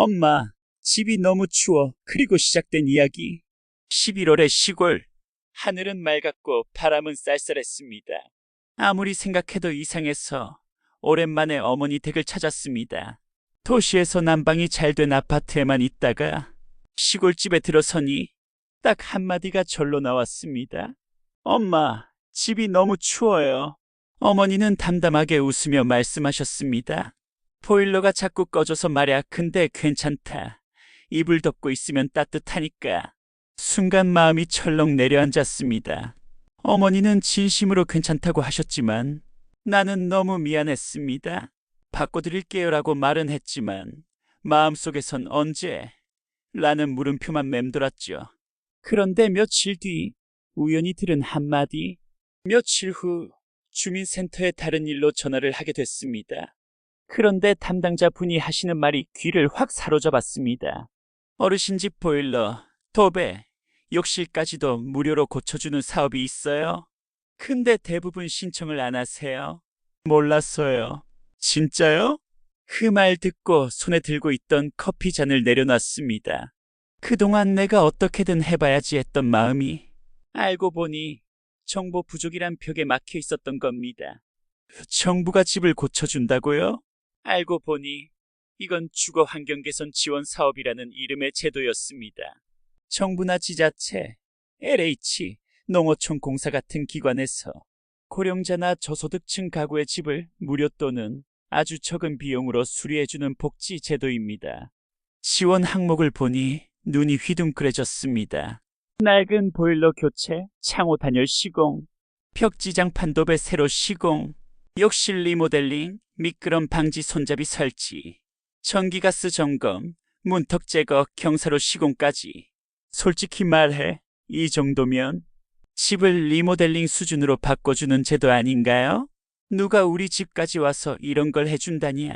엄마, 집이 너무 추워. 그리고 시작된 이야기. 11월의 시골. 하늘은 맑았고 바람은 쌀쌀했습니다. 아무리 생각해도 이상해서 오랜만에 어머니 댁을 찾았습니다. 도시에서 난방이 잘 된 아파트에만 있다가 시골집에 들어서니 딱 한마디가 절로 나왔습니다. 엄마, 집이 너무 추워요. 어머니는 담담하게 웃으며 말씀하셨습니다. 보일러가 자꾸 꺼져서 말야 근데 괜찮다. 이불 덮고 있으면 따뜻하니까. 순간 마음이 철렁 내려앉았습니다. 어머니는 진심으로 괜찮다고 하셨지만 나는 너무 미안했습니다. 바꿔드릴게요라고 말은 했지만 마음속에선 언제? 라는 물음표만 맴돌았죠. 그런데 며칠 뒤 우연히 들은 한마디. 며칠 후 주민센터에 다른 일로 전화를 하게 됐습니다. 그런데 담당자 분이 하시는 말이 귀를 확 사로잡았습니다. 어르신 집 보일러, 도배, 욕실까지도 무료로 고쳐주는 사업이 있어요. 근데 대부분 신청을 안 하세요. 몰랐어요. 진짜요? 그 말 듣고 손에 들고 있던 커피 잔을 내려놨습니다. 그동안 내가 어떻게든 해봐야지 했던 마음이 알고 보니 정보 부족이란 벽에 막혀 있었던 겁니다. 정부가 집을 고쳐준다고요? 알고 보니 이건 주거 환경 개선 지원 사업이라는 이름의 제도였습니다. 정부나 지자체, LH, 농어촌 공사 같은 기관에서 고령자나 저소득층 가구의 집을 무료 또는 아주 적은 비용으로 수리해주는 복지 제도입니다. 지원 항목을 보니 눈이 휘둥그레졌습니다. 낡은 보일러 교체, 창호 단열 시공, 벽지장 판도배 새로 시공, 욕실 리모델링, 미끄럼 방지 손잡이 설치, 전기가스 점검, 문턱 제거, 경사로 시공까지. 솔직히 말해, 이 정도면 집을 리모델링 수준으로 바꿔주는 제도 아닌가요? 누가 우리 집까지 와서 이런 걸 해준다냐?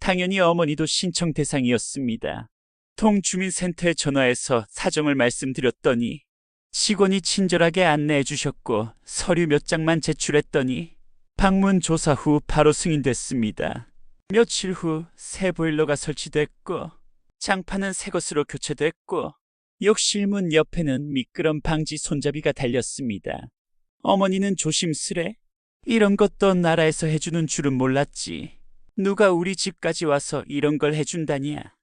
당연히 어머니도 신청 대상이었습니다. 동주민센터에 전화해서 사정을 말씀드렸더니 직원이 친절하게 안내해 주셨고 서류 몇 장만 제출했더니 방문 조사 후 바로 승인됐습니다. 며칠 후 새 보일러가 설치됐고 장판은 새 것으로 교체됐고 욕실문 옆에는 미끄럼 방지 손잡이가 달렸습니다. 어머니는 조심스레 이런 것도 나라에서 해주는 줄은 몰랐지. 누가 우리 집까지 와서 이런 걸 해준다냐?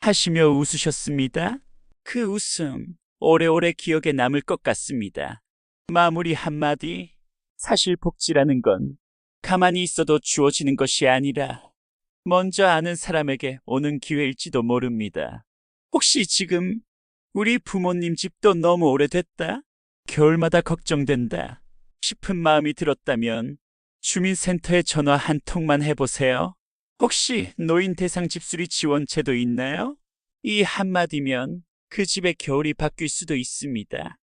하시며 웃으셨습니다. 그 웃음 오래오래 기억에 남을 것 같습니다. 마무리 한마디. 사실 복지라는 건 가만히 있어도 주어지는 것이 아니라 먼저 아는 사람에게 오는 기회일지도 모릅니다. 혹시 지금 우리 부모님 집도 너무 오래됐다? 겨울마다 걱정된다. 싶은 마음이 들었다면 주민센터에 전화 한 통만 해보세요. 혹시 노인 대상 집수리 지원 제도 있나요? 이 한마디면 그 집의 겨울이 바뀔 수도 있습니다.